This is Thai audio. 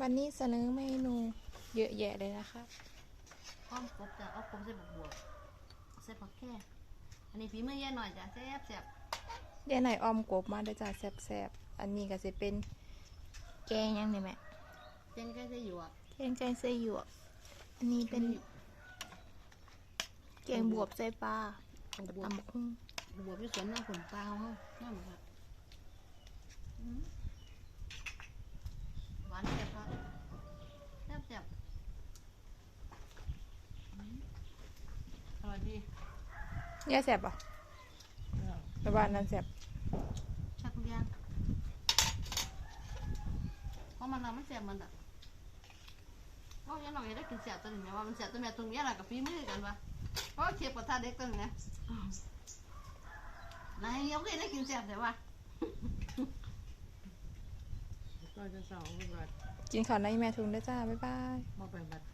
วันนี้เสนอเมนูเยอะแยะเลยนะคะ อ้อมกบจ้ะเอากบใส่บักบวบใส่ผักแค่อันนี้ฝีมือยายหน่อยจ้ะแซ่บแซ่บเดี๋ยวไหนออมกบมาเดี๋ยวจะแซ่บๆ อันนี้ก็จะเป็นแกงยังนี่แม่เจนใกล้จะอยู่อะแกงไก่ใส่หยวกอันนี้เป็นแกงบวบใส่ปลาบักกับบวบตำบักหุ่งบวบที่สวนน้ำผลปลาเขาน้ำค่ะอืมหวานแซ่บครับแซ่บแซ่บอืม อร่อยดีเนี่ยแซ่บอะแต่ว่าอันนั้นแซ่บแซ่บทุกอย่างเพราะมันเราไม่แซ่บมันอะเพราะยังหน่อยได้กินแซ่บตัวนี้แม่ว่ามันแซ่บตัวแม่ตรงนี้แหละกับฝีมือกันวะเพราะว่าเคียบกับท่าเด็กตัวนี้นะนายยังไม่ได้กินแซ่บแต่ว่าก็จะสองบัดกินข้าวในแม่ทุงด้วยจ้า บ๊ายบายมาไปบัดบ๊ายบาย